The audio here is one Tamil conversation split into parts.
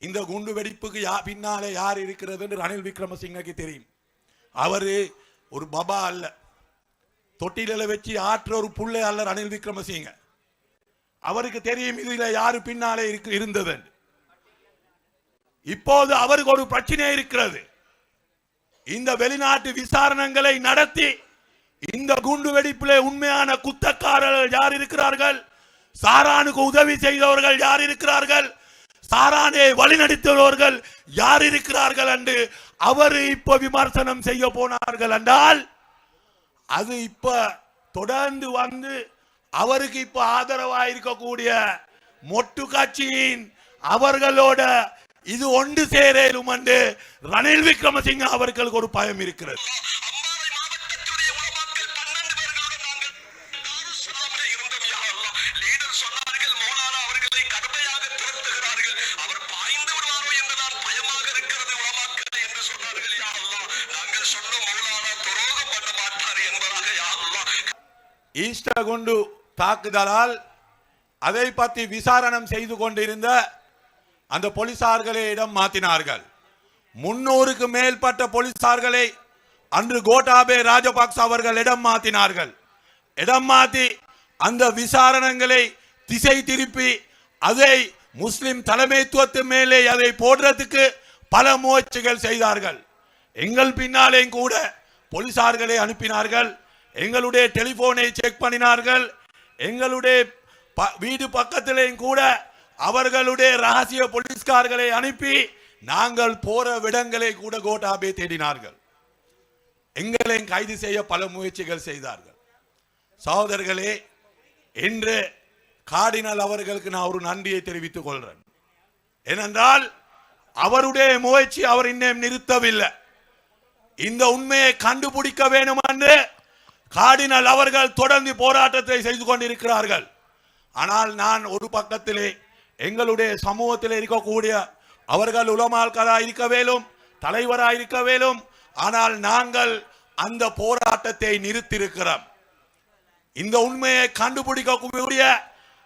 இந்த குண்டு வெடிப்புக்கு யா பின்னாலே யார் இருக்கிறது என்று ரணில் விக்ரமசிங்கக்கு தெரியும். அவரு ஒரு பபா அல்ல. தொட்டிலில் வச்சு ஆற்ற ஒரு புள்ளை அல்ல ரணில் விக்ரமசிங்க. அவருக்கு தெரியும் இதில் யாரு பின்னாலே இருக்கு இருந்தது இப்போது அவருக்கு ஒரு பிரச்சனை இருக்கிறது. இந்த வெளிநாட்டு விசாரணைகளை நடத்தி இந்த குண்டு வெடிப்பிலே உண்மையான குத்தக்காரர்கள் யார் இருக்கிறார்கள்? சாரானுக்கு உதவி செய்தவர்கள் யார் இருக்கிறார்கள்? சாரானை வழிநடத்துபவர்கள் யார் இருக்கிறார்கள் என்று அவர் இப்ப விமர்சனம் செய்ய போனார்கள் என்றால் அது இப்ப தொடர்ந்து வந்து அவருக்கு இப்ப ஆதரவா இருக்கக்கூடிய மொட்டு கட்சியின் அவர்களோட இது ஒன்று சேரலும் என்று ரணில் விக்ரமசிங்க அவர்களுக்கு ஒரு பயம் இருக்கிறது. ஈஸ்டர் குண்டு தாக்குதலால் அதை பற்றி விசாரணம் செய்து கொண்டிருந்த அந்த போலீசார்களே இடம் மாற்றினார்கள் முன்னூறுக்கு மேற்பட்ட போலீசார்களை அன்று கோட்டாபே ராஜபக்ச அவர்கள் இடம் மாற்றினார்கள் இடம் மாற்றி அந்த விசாரணைகளை திசை திருப்பி அதை முஸ்லிம் தலைமைத்துவத்து மேலே அதை போடுறதுக்கு பல முயற்சிகள் செய்தார்கள். எங்கள் பின்னாலேயும் கூட போலீசார்களை அனுப்பினார்கள். எங்களுடைய டெலிபோனை செக் பண்ணினார்கள். எங்களுடைய ப- வீடு பக்கத்திலேயும் கூட அவர்களுடைய ரகசிய போலீஸ்கார்களை அனுப்பி நாங்கள் போற விடங்களை கூட கோட்டாபே தேடினார்கள். எங்களையும் கைது செய்ய பல முயற்சிகள் செய்தார்கள். சகோதரர்களே இன்று கார்டினல் அவர்களுக்கு நான் ஒரு நன்றியை தெரிவித்துக் கொள்றேன். ஏனென்றால் அவருடைய முயற்சி அவர் இன்னும் நிறுத்தவில்லை. இந்த உண்மையை கண்டுபிடிக்க வேண்டும் என்று கார்டினல் அவர்கள் தொடர்ந்து போராட்டத்தை செய்து கொண்டிருக்கிறார்கள். ஆனால் நான் ஒரு பக்கத்திலே எங்களுடைய சமூகத்தில் இருக்கக்கூடிய அவர்கள் உலமாக்களாக இருக்க வேலும் தலைவராக இருக்க வேலும் ஆனால் நாங்கள் அந்த போராட்டத்தை நிறுத்தியிருக்கிறோம். இந்த உண்மையை கண்டுபிடிக்கக்கூடிய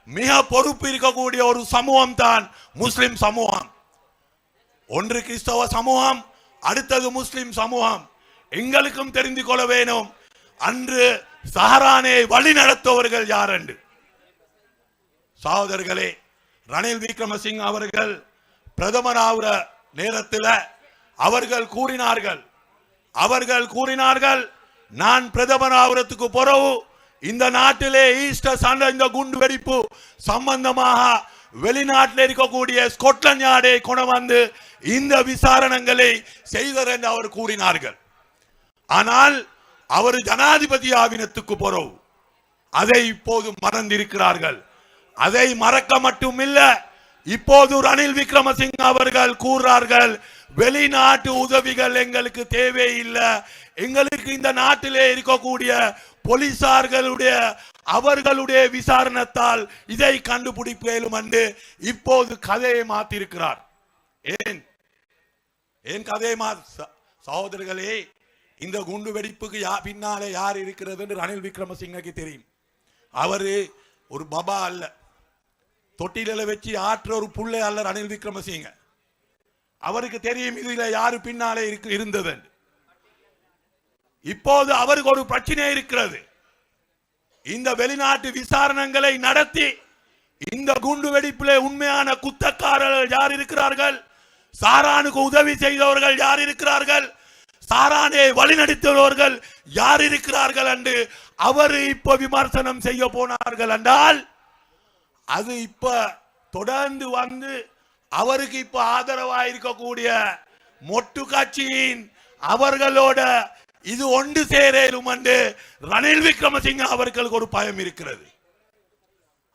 மிக பொறுப்பு இருக்கக்கூடிய ஒரு சமூகம் தான் முஸ்லிம் சமூகம். ஒன்று கிறிஸ்தவ சமூகம் அடுத்தது முஸ்லிம் சமூகம். எங்களுக்கும் தெரிந்து கொள்ள வேணும். அன்று சஹரானை வழி நடத்துவர்கள் யார் என்று சகோதரர்களே ரணில் விக்ரமசிங் அவர்கள் பிரதமர் ஆகிற நேரத்தில் அவர்கள் கூறினார்கள். அவர்கள் கூறினார்கள் நான் பிரதமர் ஆகிறதுக்கு பிறகு இந்த நாட்டிலே ஈஸ்டர் சண்டை இந்த குண்டு வெடிப்பு சம்பந்தமாக வெளிநாட்டில் இருக்கக்கூடிய ஸ்கொட்லாந்து யார்டை கொண்டு வந்து இந்த விசாரணைகளை செய்தர் என்று அவர் கூறினார்கள். ஆனால் அவர் ஜனாதிபதி ஆவினத்துக்கு போறோம். அதை இப்போது மறந்திருக்கிறார்கள். அதை மறக்க மட்டுமில்ல இப்போது ரணில் விக்ரமசிங்க அவர்கள் கூறுறார்கள் வெளிநாட்டு உதவிகள் எங்களுக்கு தேவையில்லை எங்களுக்கு இந்த நாட்டிலே இருக்கக்கூடிய போலீசார்களுடைய அவர்களுடைய விசாரணத்தால் இதை கண்டுபிடிப்பேலும் என்று இப்போது கதையை மாத்திருக்கிறார். ஏன்? ஏன் கதையை மா ச- சகோதரர்களே இந்த குண்டு வெடிப்புக்கு யா பின்னாலே யார் இருக்கிறது என்று ரணில் விக்ரமசிங்கக்கு தெரியும். அவர் ஒரு பபா அல்ல. தொட்டிலில் வச்சு ஆற்ற ஒரு புள்ளை அல்ல ரணில் விக்ரமசிங்க. அவருக்கு தெரியும் இதில் யாரு பின்னாலே இருக்கு இருந்தது இப்போது அவருக்கு ஒரு பிரச்சனை இருக்கிறது. இந்த வெளிநாட்டு விசாரணைகளை நடத்தி இந்த குண்டு வெடிப்பிலே உண்மையான குத்தக்காரர்கள் யார் இருக்கிறார்கள்? சாரானுக்கு உதவி செய்தவர்கள் யார் இருக்கிறார்கள்? சாரானை வழிநடத்துபவர்கள் யார் இருக்கிறார்கள் என்று அவர் இப்ப விமர்சனம் செய்ய போனார்கள் என்றால் அது இப்ப தொடர்ந்து வந்து அவருக்கு இப்ப ஆதரவா இருக்கக்கூடிய மொட்டு கட்சியின் அவர்களோட இது ஒன்று சேரும் என்று ரணில் விக்ரமசிங்க அவர்களுக்கு ஒரு பயம் இருக்கிறது.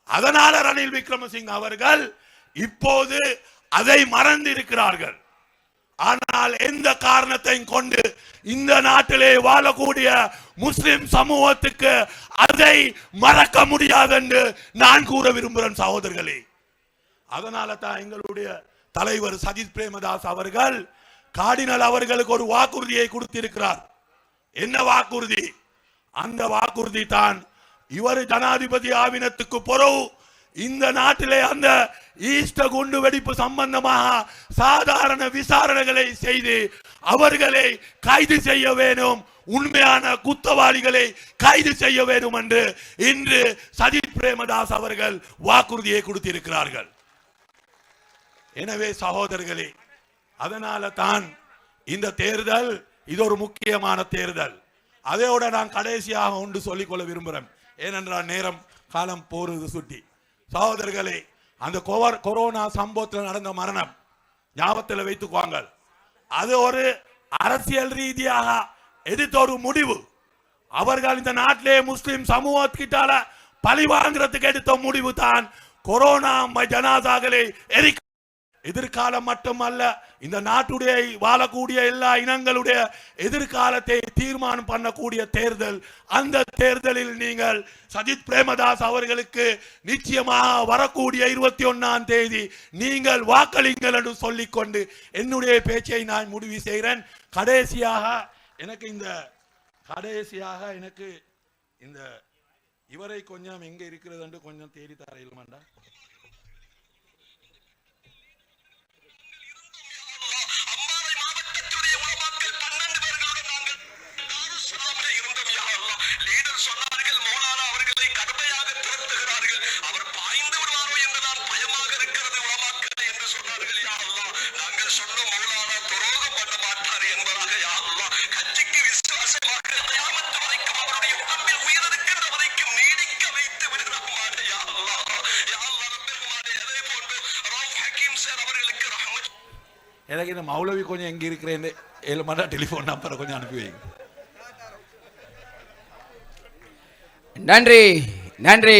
அதனால ரணில் விக்ரமசிங்க அவர்கள் இப்போது அதை மறந்து இருக்கிறார்கள். ஆனால் எந்த காரணத்தையும் கொண்டு இந்த நாட்டிலே வாழக்கூடிய முஸ்லிம் சமூகத்துக்கு அதை மறக்க முடியாது என்று நான் கூற விரும்புகிறேன் சகோதரர்களே. அதனால தான் எங்களுடைய தலைவர் சஜித் பிரேமதாஸ் அவர்கள் கார்டினல் அவர்களுக்கு ஒரு வாக்குறுதியை கொடுத்திருக்கிறார். என்ன வாக்குறுதி? அந்த வாக்குறுதி தான் இவர் ஜனாதிபதி ஆவினத்துக்கு பொறவு இந்த நாட்டிலே அந்த ஈஸ்ட குண்டு வெடிப்பு சம்பந்தமாக சாதாரண விசாரணைகளை செய்து அவர்களை கைது செய்ய வேணும் உண்மையான குத்தவாளிகளை கைது செய்ய வேண்டும் என்று இன்று சஜித் பிரேமதாஸ் அவர்கள் வாக்குறுதியை கொடுத்திருக்கிறார்கள். எனவே சகோதரர்களே அதனால தான் இந்த தேர்தல் இது ஒரு முக்கியமான தேர்தல். அதையோட நான் கடைசியாக ஒன்று சொல்லிக்கொள்ள விரும்புகிறேன். ஏனென்றால் நேரம் காலம் போறது சுட்டி. சகோதரர்களே அந்த கோவர் கொரோனா சம்பவத்தில் நடந்த மரணம் ஞாபகத்தில் வைத்துக்குவாங்க அது ஒரு அரசியல் ரீதியாக எதிர்த்த ஒரு முடிவு. அவர்கள் இந்த நாட்டிலே முஸ்லிம் சமூகத்திட்டால பழி வாங்குறதுக்கு எடுத்த முடிவு தான் கொரோனா ம- ஜனாதாக்களை எரிக்க எதிர்காலம் மட்டுமல்ல இந்த நாட்டுடைய வாழக்கூடிய எல்லா இனங்களுடைய எதிர்காலத்தை தீர்மானம் பண்ணக்கூடிய தேர்தல் அந்த தேர்தலில் நீங்கள் சஜித் பிரேமதாஸ் அவர்களுக்கு நிச்சயமாக வரக்கூடிய இருபத்தி ஒன்னாம் தேதி நீங்கள் வாக்களிங்கள் என்று சொல்லிக்கொண்டு என்னுடைய பேச்சை நான் முடிவு செய்கிறேன். கடைசியாக எனக்கு இந்த கடைசியாக எனக்கு இந்த இவரை கொஞ்சம் எங்க இருக்கிறது என்று கொஞ்சம் தேடி தர இல்லமாண்டா எனக்கு இந்த மௌலவி கொஞ்சம் எங்க இருக்கிறேன்னு ஏழு மணி டெலிஃபோன் நம்பரை கொஞ்சம் அனுப்பி வைங்க நன்றி நன்றி.